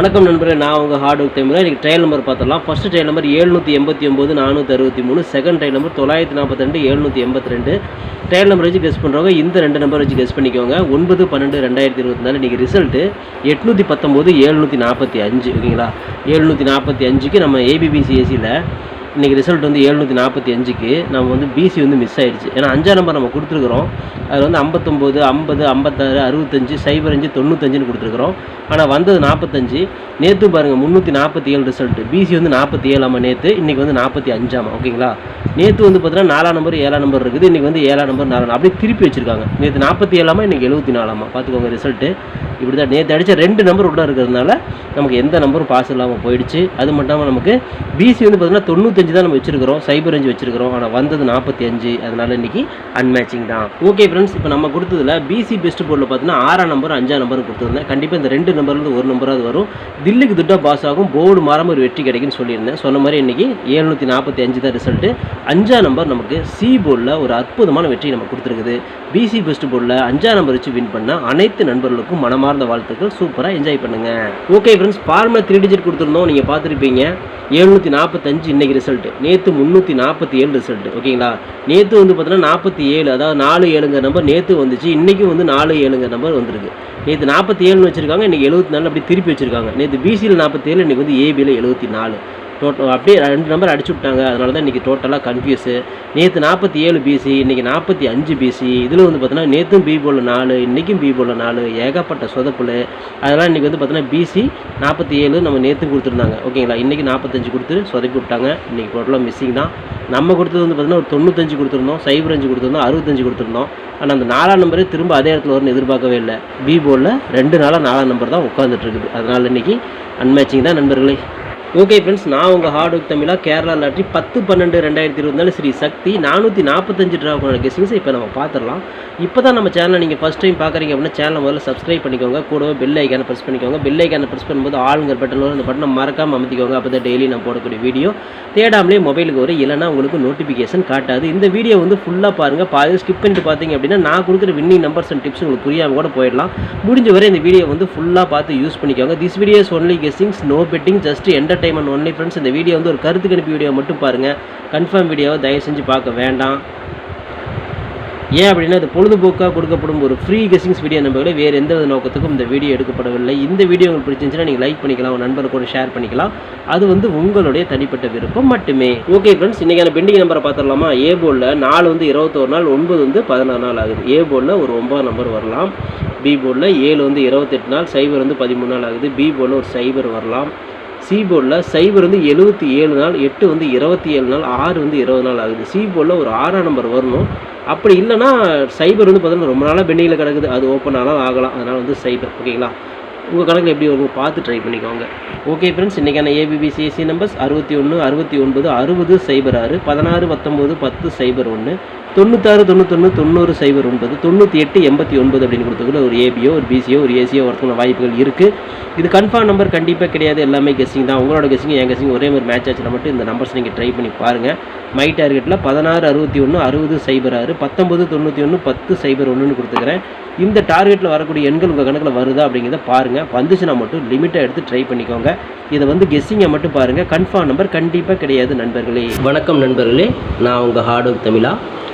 வணக்கம் நண்பரே நான் உங்கள் ஹார்ட் ஒர்க் டைமில் இன்றைக்கி ட்ரையல் நம்பர் பார்த்துடலாம். ஃபஸ்ட்டு ட்ரையல் நம்பர் எழுநூற்றி எண்பத்தி ஒம்பது நானூற்றி அறுபத்தி மூணு. செகண்ட் ட்ரையல் நம்பர் தொள்ளாயிரத்தி நாற்பத்தி ரெண்டு எழுநூற்றி எண்பத்தி ரெண்டு. ட்ரையல் நம்பர் வச்சு கெஸ் பண்ணுறவங்க இந்த ரெண்டு நம்பர் வச்சு கெஸ் பண்ணிக்கோங்க. ஒன்பது பன்னெண்டு ரெண்டாயிரத்தி இருபத்தி நாலு. இன்றைக்கி ரிசல்ட்டு எட்நூற்றி பத்தொம்போது எழுநூற்றி நாற்பத்தி அஞ்சு. ஓகேங்களா? எழுநூற்றி நாற்பத்தி அஞ்சுக்கு நம்ம ஏபிபிசிஎஸ்சியில் இன்றைக்கி ரிசல்ட் வந்து எழுநூற்றி நாற்பத்தி அஞ்சுக்கு நம்ம வந்து பிசி வந்து மிஸ் ஆகிடுச்சு ஏன்னா அஞ்சாம் நம்பர் நம்ம கொடுத்துருக்குறோம். அதில் வந்து ஐம்பத்தொம்போது ஐம்பது ஐம்பத்தாறு அறுபத்தஞ்சு சைபர் அஞ்சு தொண்ணூத்தஞ்சுன்னு கொடுத்துருக்குறோம். ஆனால் வந்தது நாற்பத்தஞ்சு. நேற்று பாருங்கள் முந்நூற்றி நாற்பத்தி ஏழு ரிசல்ட்டு பிசி வந்து நாற்பத்தி ஏழாமா நேற்று இன்றைக்கி வந்து நாற்பத்தி அஞ்சாமா? ஓகேங்களா? நேற்று வந்து பார்த்தீங்கன்னா நாலாம் நம்பர் ஏழாம் நம்பர் இருக்குது. இன்றைக்கி வந்து ஏழாம் நம்பர் நாலாம் அப்படியே திருப்பி வச்சுருக்காங்க. நேற்று நாற்பத்தி ஏழாமா இன்றைக்கி எழுபத்தி நாலாமா? பார்த்துக்கோங்க ரிசல்ட்டு இப்படி தான் நேற்று அடித்த ரெண்டு நம்பர் உள்ள இருக்கிறதுனால நமக்கு எந்த நம்பரும் பாஸ் இல்லாமல் போயிடுச்சு. அது மட்டும் இல்லாமல் நமக்கு பிசி வந்து பார்த்தீங்கன்னா தொண்ணூத்தஞ்சு தான் நம்ம வச்சிருக்கிறோம். சைபர் அஞ்சு வச்சிருக்கிறோம். ஆனால் வந்தது நாற்பத்தி அஞ்சு அதனால இன்றைக்கி அன்மேட்சிங் தான். ஓகே ஃப்ரெண்ட்ஸ் இப்போ நம்ம கொடுத்ததுல பிசி பெஸ்ட் போர்டில் பார்த்தீங்கன்னா ஆறாம் நம்பர் அஞ்சாம் நம்பர் கொடுத்துருந்தேன். கண்டிப்பாக இந்த ரெண்டு நம்பர்லேருந்து ஒரு நம்பராவது வரும். தில்லிக்கு துட்டா பாஸ் ஆகும். போர்டு மாறாமல் ஒரு வெற்றி கிடைக்குன்னு சொல்லியிருந்தேன். சொன்ன மாதிரி இன்றைக்கி ஏழ்நூற்றி நாற்பத்தி அஞ்சு தான் ரிசல்ட்டு அஞ்சாம் நம்பர் நமக்கு சி போர்டில் ஒரு அற்புதமான வெற்றி நம்ம கொடுத்துருக்குது. பிசி பெஸ்ட் போர்டில் அஞ்சாம் நம்பர் வச்சு வின் பண்ண அனைத்து நண்பர்களுக்கும் மனமார்ந்த வாழ்த்துக்கள். சூப்பராக என்ஜாய் பண்ணுங்க. ஓகே ஃப்ரெண்ட்ஸ் ஃபார்மில் த்ரீ டிஜிட் கொடுத்துருந்தோம். நீங்கள் பார்த்துருப்பீங்க. எழுநூற்றி நாற்பத்தஞ்சு இன்னைக்கு ரிசல்ட்டு நேற்று முந்நூற்றி நாற்பத்தி ஏழு ரிசல்ட்டு ஓகேங்களா நேற்று வந்து பார்த்தீங்கன்னா நாற்பத்தி ஏழு அதாவது நாலு ஏழுங்கிற நம்பர் நேற்று வந்துச்சு. இன்றைக்கும் வந்து நாலு ஏழுங்க நம்பர் வந்திருக்கு. நேற்று நாற்பத்தி ஏழுன்னு வச்சுருக்காங்க. இன்றைக்கி எழுபத்தி நாலு அப்படி திருப்பி வச்சுருக்காங்க. நேற்று பிசியில் நாற்பத்தி ஏழு இன்றைக்கி வந்து ஏபியில் எழுபத்தி நாலு. டோட்டல் அப்படியே ரெண்டு நம்பர் அடிச்சு விட்டாங்க. அதனால தான் இன்றைக்கி டோட்டலாக கன்ஃபியூஸு நேற்று நாற்பத்தி ஏழு பிசி இன்றைக்கி நாற்பத்தி அஞ்சு பிசி இதில் வந்து பார்த்தீங்கன்னா நேற்றும் பி போல் நாலு இன்றைக்கும் பி போல் நாலு ஏகப்பட்ட சொதப்புல். அதெல்லாம் இன்றைக்கி வந்து பார்த்தீங்கன்னா பிசி நாற்பத்தி ஏழு நம்ம நேற்று கொடுத்துருந்தாங்க. ஓகேங்களா? இன்றைக்கி நாற்பத்தஞ்சு கொடுத்து சொதப்பி விட்டாங்க. இன்றைக்கி டோட்டலாக மிஸ்ஸிங் தான். நம்ம கொடுத்தது வந்து பார்த்தீங்கன்னா ஒரு தொண்ணூத்தஞ்சு கொடுத்துருந்தோம். சைபர் அஞ்சு கொடுத்துருந்தோம். அறுபத்தஞ்சு கொடுத்துருந்தோம். ஆனால் அந்த நாலாம் நம்பரே திரும்ப அதே இடத்துல வரும்னு எதிர்பார்க்கவே இல்லை. பி போர்டில் ரெண்டு நாளாக நாலாம் நம்பர் தான் உட்காந்துட்டு இருக்குது. அதனால் இன்றைக்கி அன்மேட்சிங் தான் நண்பர்களே. ஓகே ஃப்ரெண்ட்ஸ் நான் உங்கள் ஹார்ட் ஒர்க் தமிழாக கேரளா லாட்ரி பத்து பன்னெண்டு ரெண்டாயிரத்தி இருபத்தி நாலு ஸ்ரீ சக்தி. நானூற்றி நாற்பத்தஞ்சு ட்ராவுக்கான கெஸிங்ஸை இப்போ நம்ம பார்த்துடலாம். இப்போ தான் நம்ம சேனலை நீங்கள் ஃபஸ்ட் டைம் பார்க்குறீங்க அப்படின்னா சேனலை முதல்ல சப்ஸ்கிரைப் பண்ணிக்கோங்க. கூடவே பெல் ஐக்கானை ப்ரெஸ் பண்ணிக்கோங்க. பெல் ஐக்கானை ப்ரெஸ் பண்ணும்போது ஆளுங்கிற பட்டன் வரும் அந்த பட்டனை மறக்காமல் அமைத்திக்கோங்க. அப்போ தான் டெய்லி நான் போடக்கூடிய வீடியோ தேடாமலே மொபைலுக்கு வரும் இல்லைனா உங்களுக்கு நோட்டிஃபிகேஷன் காட்டாது. இந்த வீடியோ வந்து ஃபுல்லாக பாருங்கள் பாதி ஸ்கிப் பண்ணிட்டு பார்த்தீங்க அப்படின்னா நான் கொடுக்குற வின்னிங் நம்பர்ஸ் அண்ட் டிப்ஸ் உங்களுக்கு புரியாமல் கூட போயிடலாம். முடிஞ்ச வரை இந்த வீடியோ வந்து ஃபுல்லாக பார்த்து யூஸ் பண்ணிக்கோங்க. This videos only guessings no betting just entertainment only friends இந்த வீடியோ வந்து ஒரு கருத்து கணிப்பு வீடியோ மட்டும் பாருங்கள் கன்ஃபார்ம் வீடியோவை தயவு செஞ்சு பார்க்க வேண்டாம். ஏன் அப்படின்னா இது பொழுதுபோக்காக கொடுக்கப்படும் ஒரு ஃப்ரீ கெஸிங்ஸ் வீடியோ நம்பர்களை வேறு எந்த வித நோக்கத்துக்கும் இந்த வீடியோ எடுக்கப்படவில்லை. இந்த வீடியோ உங்களுக்கு பிடிச்சிருந்துச்சுன்னா நீங்கள் லைக் பண்ணிக்கலாம் உங்கள் நண்பர் கூட ஷேர் பண்ணிக்கலாம். அது வந்து உங்களுடைய தனிப்பட்ட விருப்பம் மட்டுமே. ஓகே ஃப்ரெண்ட்ஸ் இன்றைக்கான பெண்டிங் நம்பரை பார்த்துடலாமா? ஏ போலில் நாலு வந்து இருபத்தோரு நாள் ஒன்பது வந்து பதினாறு நாள் ஆகுது. ஏ போலில் ஒரு ஒம்பது நம்பர் வரலாம். பி போலில் ஏழு வந்து இருபத்தெட்டு நாள் சைபர் வந்து பதிமூணு நாள் ஆகுது. பி போலில் ஒரு சைபர் வரலாம். சி போர்டில் சைபர் வந்து எழுபத்தி ஏழு நாள் எட்டு வந்து இருபத்தி ஏழு நாள் ஆறு வந்து இருபது நாள் ஆகுது. சி போர்டில் ஒரு ஆறாம் நம்பர் வரணும். அப்படி இல்லைன்னா சைபர் வந்து பார்த்தோன்னா ரொம்ப நாளாக பெண்டிங்கில் கிடக்குது. அது ஓப்பன் ஆனாலும் ஆகலாம். அதனால் வந்து சைபர் ஓகேங்களா உங்கள் கணக்கில் எப்படி வரும்? பார்த்து ட்ரை பண்ணிக்கோங்க. ஓகே ஃப்ரெண்ட்ஸ் இன்றைக்கான ஏபிபிசிஎஸ்சி நம்பர்ஸ் அறுபத்தி ஒன்று அறுபத்தி ஒன்பது அறுபது சைபர் ஆறு பதினாறு பத்தொம்போது பத்து சைபர் ஒன்று தொண்ணூத்தாறு தொண்ணூத்தொன்று தொண்ணூறு சைபர் ஒன்பது தொண்ணூற்றி எட்டு எண்பத்தி ஒன்பது அப்படின்னு கொடுத்துக்குள்ள ஒரு ஏபியோ ஒரு பிசியோ ஒரு ஏசியோ வரதுக்கான வாய்ப்புகள் இருக்குது இது கன்ஃபார்ம் நம்பர் கண்டிப்பாக கிடையாது. எல்லாமே கெஸ்ஸிங் தான். உங்களோட கெஸ்ஸிங் என் கெஸ்ஸிங் ஒரே மாதிரி மேட்ச் ஆச்சுன்னா மட்டும் இந்த நம்பர்ஸ் நீங்கள் ட்ரை பண்ணி பாருங்கள் மை டார்கெட்டில் பதினாறு அறுபத்தி ஒன்று அறுபது சைபர் ஆறு பத்தொம்பது தொண்ணூற்றி ஒன்று பத்து சைபர் ஒன்றுன்னு கொடுத்துக்கிறேன். இந்த டார்கெட்டில் வரக்கூடிய எண்கள் உங்கள் கணக்கில் வருதா அப்படிங்கிறத பாருங்கள் வந்துச்சுன்னா மட்டும் லிமிட்டாக எடுத்து ட்ரை பண்ணிக்கோங்க. இதை வந்து கெஸ்ஸிங்கை மட்டும் பாருங்கள் கன்ஃபார்ம் நம்பர் கண்டிப்பாக கிடையாது நண்பர்களே. வணக்கம் நண்பர்களே. நான் உங்கள் ஹார்ட் ஒர்க் தமிழா.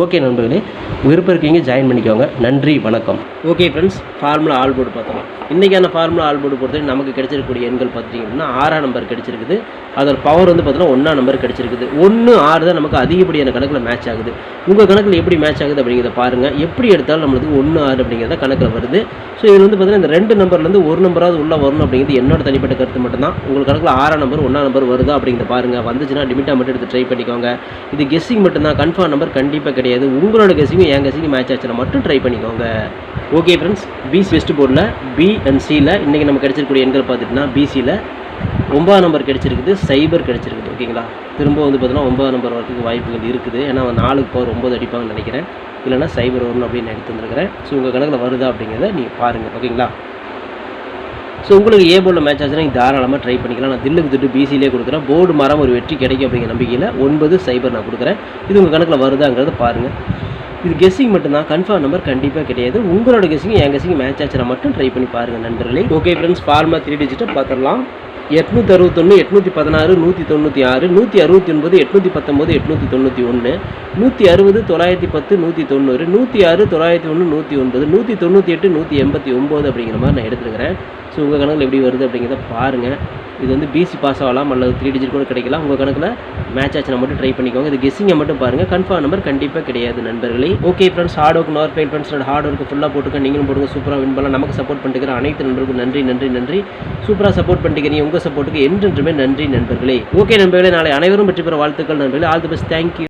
ஓகே நண்பர்களே விருப்பம் இருக்கீங்க ஜாயின் பண்ணிக்கோங்க. நன்றி வணக்கம். Okay friends formula all board பார்த்தோம் இன்றைக்கான ஃபார்முலா ஆல் போர்டு பொறுத்தவரை நமக்கு கிடைச்சிருக்கக்கூடிய எண்கள் பார்த்தீங்கன்னா ஆறாம் நம்பர் கிடைச்சிருக்குது. அதோட பவர் வந்து பார்த்தீங்கன்னா ஒன்றாம் நம்பர் கிடைச்சிருக்குது. ஒன்று ஆறு தான் நமக்கு அதிகப்படியான கணக்கில் மேட்ச் ஆகுது. உங்கள் கணக்கில் எப்படி மேட்ச் ஆகுது அப்படிங்கிறத பாருங்கள் எப்படி எடுத்தாலும் நம்மளுக்கு ஒன்று ஆறு அப்படிங்கிறத கணக்கில் வருது. ஸோ இது வந்து பார்த்தீங்கன்னா இந்த ரெண்டு நம்பர்லேருந்து ஒரு நம்பராவது உள்ளே வரணும் அப்படிங்கிறது என்னோட தனிப்பட்ட கருத்து மட்டும்தான். உங்கள் கணக்கில் ஆறாம் நம்பர் ஒன்றாம் நம்பர் வருதா அப்படிங்கிறத பாருங்கள் வந்துச்சுன்னா லிமிட்டாக மட்டும் எடுத்து ட்ரை பண்ணிக்கோங்க. இது கெஸ்ஸிங் மட்டும்தான். கன்ஃபார்ம் நம்பர் கண்டிப்பாக கிடையாது. உங்களோட கெஸ்ஸிங்கும் என் கசிக்கும் மேட்ச் ஆச்சுன்னா மட்டும் ட்ரை பண்ணிக்கோங்க. Okay friends B C west போர்டில் பி அண்ட் சியில் இன்றைக்கி நம்ம கிடச்சிருக்கூடிய எண்கள் பார்த்துட்டுனா பிசியில் ஒன்பதாம் நம்பர் கிடச்சிருக்குது சைபர் கிடச்சிருக்குது ஓகேங்களா திரும்ப வந்து பார்த்தீங்கன்னா ஒன்பதாம் நம்பர் வரைக்கும் வாய்ப்புகள் இருக்குது. ஏன்னா அவன் நாலுக்கு பவர் ஒம்பது அடிப்பாங்கன்னு நினைக்கிறேன். இல்லைனா சைபர் வரணும் அப்படின்னு எடுத்து வந்துருக்கிறேன். ஸோ உங்கள் கணக்கில் வருதா அப்படிங்கிறத நீங்கள் பாருங்கள் ஓகேங்களா ஸோ உங்களுக்கு ஏ போர்டில் மேட்ச் ஆச்சுன்னா நீங்கள் தாராளமாக ட்ரை பண்ணிக்கலாம். நான் தில்லுக்கு திட்டு பிசிலே கொடுக்குறேன். போர்டு மரம் ஒரு வெற்றி கிடைக்கும் அப்படிங்கிற நம்பிக்கையில் ஒன்பது சைபர் நான் கொடுக்குறேன். இது உங்கள் கணக்கில் வருதாங்கிறத பாருங்கள் இது கெஸ்ஸிங் மட்டும்தான். கன்ஃபார்ம் நம்பர் கண்டிப்பாக கிடையாது. உங்களோட கெஸ்ஸிங் என் கெஸ்ஸிங் மேட்ச் ஆச்சுனா மட்டும் ட்ரை பண்ணி பாருங்கள் நண்பர்களே. ஓகே ஃப்ரெண்ட்ஸ் ஃபார்மா த்ரீ டிஜிட்டை பார்த்துடலாம். எட்நூற்றி அறுபத்தொன்று எட்நூற்றி பதினாறு நூற்றி தொண்ணூற்றி ஆறு நூற்றி அறுபத்தி ஒன்பது எட்நூற்றி பத்தொம்போது எட்நூற்றி தொண்ணூற்றி ஒன்று நூற்றி அறுபது தொள்ளாயிரத்தி பத்து நூற்றி தொண்ணூறு நூற்றி ஆறு தொள்ளாயிரத்தி ஒன்று நூற்றி ஒன்பது நூற்றி தொண்ணூற்றி எட்டு நூற்றி எண்பத்தி ஒம்பது அப்படிங்கிற மாதிரி நான் எடுத்துருக்கிறேன். ஸோ உங்கள் கணக்கில் எப்படி வருது அப்படிங்கிறத பாருங்கள் இது வந்து பிசி பாஸ் ஆகலாம் அல்லது த்ரீ டிஜிட் கூட கிடைக்கலாம். உங்கள் கணக்கில் மேட்ச் ஆச்சுனா மட்டும் ட்ரை பண்ணிக்கோங்க. இது கெஸ்ஸிங்கை மட்டும் பாருங்கள் கன்ஃபார்ம் நம்பர் கண்டிப்பாக கிடையாது நண்பர்களே. Okay friends hard work nor fail friends hard work ஃபுல்லாக போட்டுக்க நீங்களும் போடுங்க சூப்பராக வின் பண்ணலாம். நமக்கு சப்போர்ட் பண்ணிக்கிற அனைத்து நண்பர்களுக்கும் நன்றி நன்றி நன்றி. சூப்பராக சப்போர்ட் பண்ணிக்கிறீங்க உங்கள் சப்போர்ட்டுக்கு என்றென்றுமே நன்றி நண்பர்களே. ஓகே நண்பர்களே. நாளை அனைவரும் வெற்றி பெற வாழ்த்துக்கள் நண்பர்களே. All the best thank you